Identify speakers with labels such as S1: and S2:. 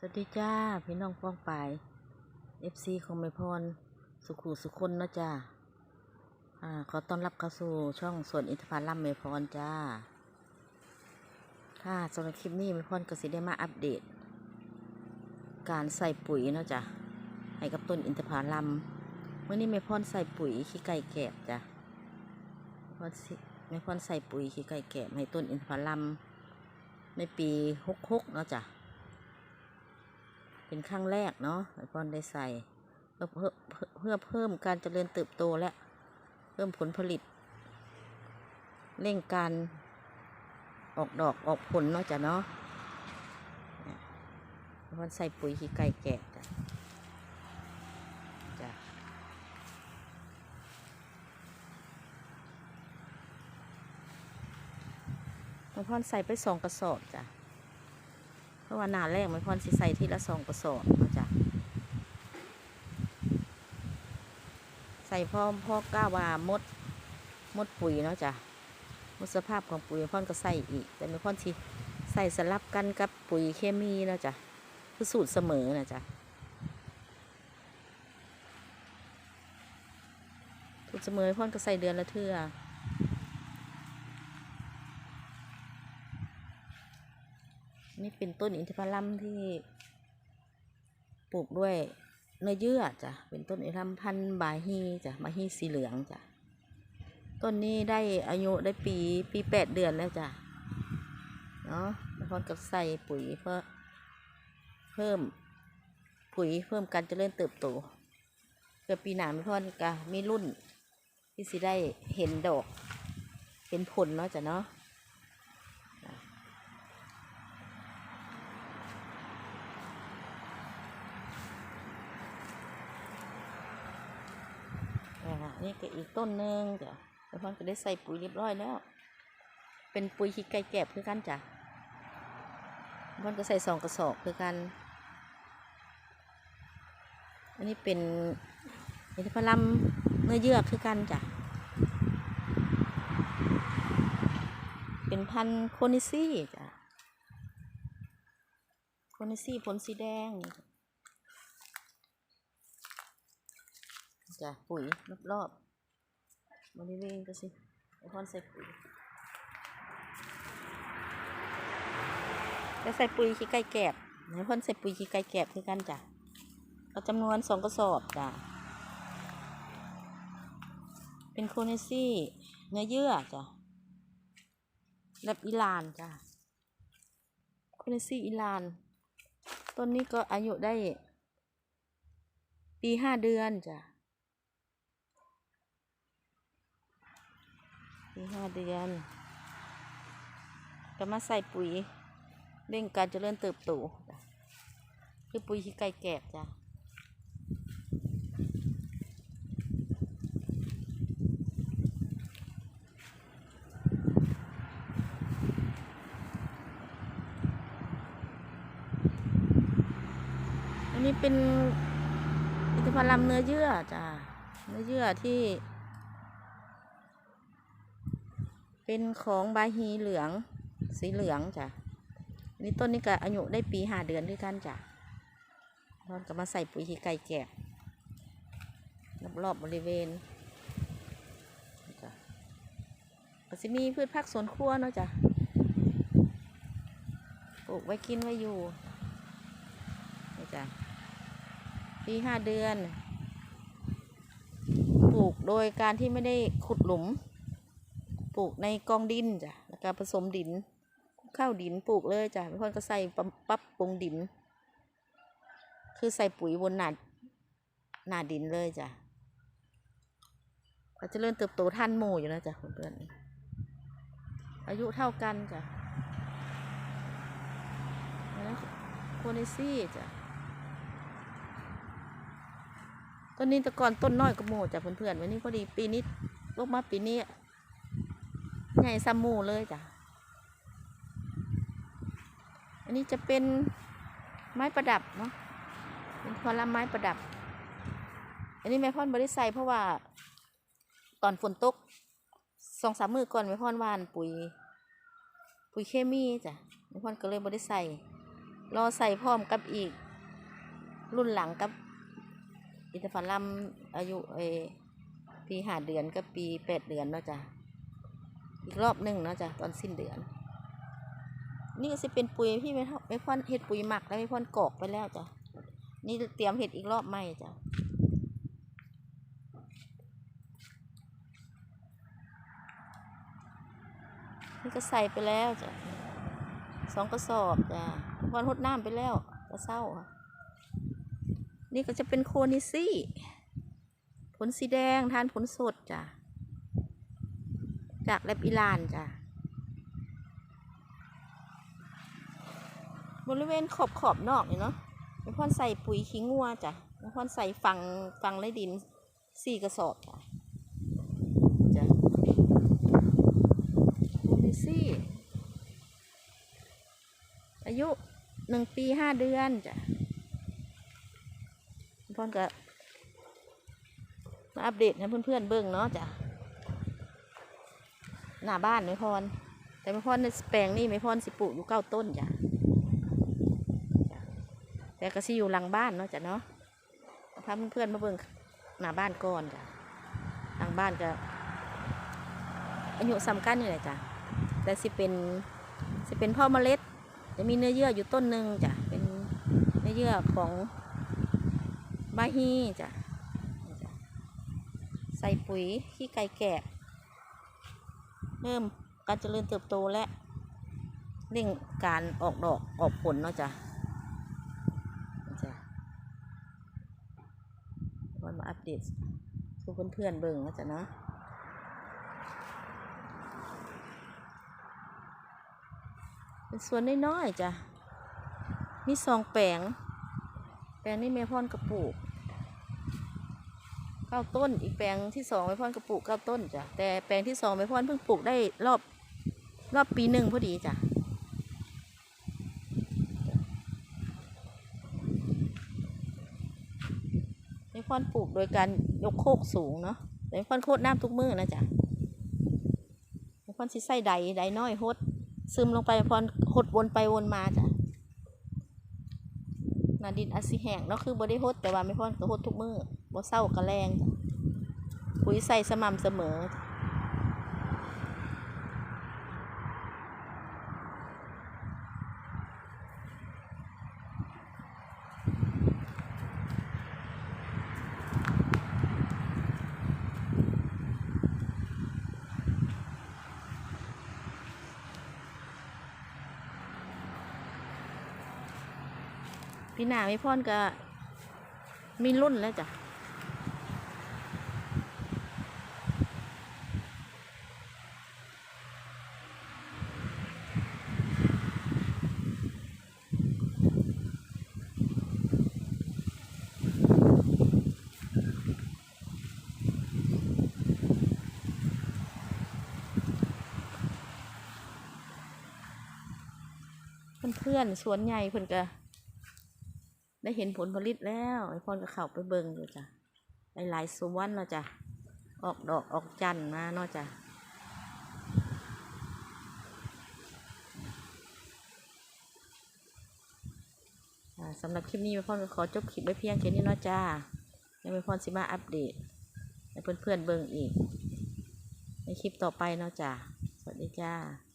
S1: สวัสดีจ้า พี่น้องป้องปายเอฟซีของแม่พร สุขุสุคนนะจ้าอ่าขอต้อนรับเข้าสู่ช่องสวนอินทผลัมแม่พรจ้า ค่ะสำหรับคลิปนี้แม่พรก็สิได้มาอัปเดต การใส่ปุ๋ยเนาะจ้ะให้กับต้นอินทผลัมเมื่อนี้แม่พรใส่ปุ๋ยขี้ไก่แกบจ้ะแม่พรสิแม่พรใส่ปุ๋ยขี้ไก่แกบให้ต้นอินทผลัมในปีหกหกเนาะจ้ะ เป็นครั้งแรกเนาะไอพอนได้ใส่เพื่อเพื่อเพื่อเพิ่มการเจริญเติบโตและเพิ่มผลผลิต เร่งการออกดอกออกผลเนาะจ้ะเนาะเนี่ยไอพอนใส่ปุ๋ยขี้ไก่แกะจ้ะจ้ะไอพอนใส่ไปสองกระสอบจ้ะ เพราะว่าหนาแรกไม่พรสิใส่ทีละสองกระสอบเนาะจ้ะใส่พ่อพ่อก้าวามดมดปุ๋ยเนาะจ้ะมดสภาพของปุ๋ยพ่อนก็ใส่อีก แต่ไม่พ่อนสิใส่สลับกันกับปุ๋ยเคมีเนาะจ้ะคือสูตรเสมอนะจ้ะสูตรเสมอพ่อนก็ใส่เดือนละเทื่อ นี่เป็นต้นอินทผลัมที่ปลูกด้วยเนื้อเยื่อจ้ะ เป็นต้นอินทผลัมพันบาฮีจ้ะบาฮีสีเหลืองจ้ะ ต้นนี้ได้อายุได้ปีปีแปดเดือนแล้วจ้ะ เนาะพร้อมกับใส่ปุ๋ยเพื่อเพิ่มปุ๋ยเพิ่มการเจริญเติบโตเพื่อปีหนาไม่พอนกะมีรุ่นที่สิได้เห็นดอก เห็นผลเนาะจ้ะเนาะ อ่า นี่ก็อีกต้นหนึ่งจ้ะแล้วพ่อก็ได้ใส่ปุ๋ยเรียบร้อยแล้ว เป็นปุ๋ยขี้ไก่แกบคือกันจ้ะพ่อก็ใส่สองกระสอบคือกัน อันนี้เป็นอินทผลัมเนื้อเยื่อคือกันจ้ะ เป็นพันโคนิซี่จ้ะ โคนิซี่ผลสีแดง จ้ะปุ๋ยรอบๆบริเวณก็สิไอพอนใส่ปุ๋ยแล้วใส่ปุ๋ยขี้ไก่แกบไอพอนใส่ปุ๋ยขี้ไก่แกบคือกันจ้ะเอาจำนวนสองกระสอบจ้ะเป็นโคเนซี่เนื้อเยื่อจ้ะแบบอิหรานจ้ะโคเนซี่อิหราน ต้นนี้ก็อายุได้ปีห้าเดือนจ้ะ ปีห้าเดือน ก็มาใส่ปุ๋ยเร่งการเจริญเติบโตคือปุ๋ยขี้ไก่แกบจ้ะอันนี้เป็นอินทผลัมเนื้อเยื่อจ้ะเนื้อเยื่อที่ เป็นของบาฮีเหลือง สีเหลืองจ้ะอันนี้ต้นนี้ก็อายุได้ปีห้าเดือนด้วยกันจ้ะตอนก็มาใส่ปุ๋ยขี้ไก่แกะรอบๆบริเวณจ้ะก็จะมีพืชผักสวนครัวเนาะจ้ะปลูกไว้กินไว้อยู่นี่จ้ะปีห้าเดือน ปลูกโดยการที่ไม่ได้ขุดหลุม ปลูกในกองดินจ้ะแล้วก็ผสมดินข้าวดินปลูกเลยจ้ะบางคนก็ใส่ปั๊มปั๊บปรุงดิน คือใส่ปุ๋ยบนหนาหนาดินเลยจ้ะก็จะเริ่มเติบโตท่านหมู่อยู่นะจ้ะเพื่อนอายุเท่ากันจ้ะโคเนซี่จ้ะต้นนี้แต่ก่อนต้นน้อยก็โมจ้ะเพื่อนๆวันนี้พอดีปีนี้ลกมาปีนี้ ใหญ่ซัมมูเลยจ้ะ อันนี้จะเป็นไม้ประดับเนาะ เป็นพลไม้ประดับ อันนี้แม่พ่อนบริใส่เพราะว่าตอนฝนตกสองสามมือก่อนแม่พ่อนวานปุ๋ย ปุ๋ยเคมีจ้ะแม่พ่อนก็เลยบริใส่รอใส่พร้อมกับอีก รุ่นหลังกับอินทผลัมอายุเออปีห้าเดือนกับปีแปดเดือนเนาะจ้ะ อีกรอบหนึ่งเนาะจ้ะตอนสิ้นเดือน นี่ก็สิเป็นปุ๋ยพี่ไม่เท่าไม่พ่อนเห็ดปุ๋ยหมักแล้วไม่พ่อนกอกไปแล้วจ้ะนี่เตรียมเห็ดอีกรอบใหม่จ้ะนี่ก็ใส่ไปแล้วจ้ะสองกระสอบจ้ะพ่อนหดน้ำไปแล้วกระเศร้าค่ะนี่ก็จะเป็นโคนิซี่ ผลสีแดงทานผลสดจ้ะ จากแลบอิลานจ้ะ บริเวณขอบขอบนอกเนี่ยเนาะไม่พอนใส่ปุ๋ยขี้งัวจ้ะไม่พอนใส่ฟังฟังไรดินสี่กระสอบจ้ะจ้ะดูดิซี่ อายุหนึ่งปีห้าเดือนจ้ะไม่พอนก็มาอัปเดตให้เพื่อนๆเบิ่งเนาะจ้ะ หน้าบ้านไม่พร แต่ไม่พรในแปลงนี่ไม่พรสิปลูกอยู่เก้าต้นจ้ะแต่ก็สิอยู่หลังบ้านเนาะจ้ะเนาะพาเพื่อนๆมาเบิ่งหน้าบ้านก่อนจ้ะหลังบ้านก็อายุสำคัญอยู่เลยจ้ะแต่สิเป็นสิเป็นพ่อเมล็ด จะมีเนื้อเยื่ออยู่ต้นหนึ่งจ้ะเป็นเนื้อเยื่อของบาฮีจ้ะนี่จ้ะใส่ปุ๋ยขี้ไก่แกะ เพิ่มการเจริญเติบโตและเร่งการออกดอกออกผลเนาะจ้ะจ้ะวันมาอัปเดตสู่เพื่อนๆเบิ่งนะจ๊ะเนาะเป็นสวนน้อยๆจ้ะ มีสองแปลง แปลงนี้เมพอนกระปลูก เก้าต้น อีกแปลงที่สองเมพอนกระปลูกเก้าต้นจ้ะแต่แปลงที่สองเมพอนเพิ่งปลูกได้รอบรอบปีหนึ่งพอดีจ้ะไม่พ่อนปลูกโดยการยกโคกสูงเนาะแต่ไม่พอนโคดน้ำทุกมือนะจ๊ะไม่พ่อนสิใส่ใดใดน้อยหดซึมลงไปพ่อนหดวนไปวนมาจ้ะ นาดินอาซิแห้งเนาะคือบ่ได้หดแต่ว่าไม่พอนก็หดทุกมือบ่เศร้ากระแรงปุ๋ยใส่สม่ำเสมอ พี่หนาไม่พอนก็มีรุ่นแล้วจ้ะเพื่อนๆสวนใหญ่เพิ่อนก็ ได้เห็นผลผลิตแล้ว ไอ้พอนก็เข้าไปเบิ่งอยู่จ้ะหลายๆสวนเนาะจ้ะ ออกดอกออกจันทร์มาเนาะจ้ะสำหรับคลิปนี้ไอ้พอนก็ขอจบคลิปไว้เพียงแค่นี้เนาะจ้ายังไม่พอนสิมาอัปเดตให้เพื่อนๆเบิ่งอีก ในคลิปต่อไปเนาะจ้ะสวัสดีจ้า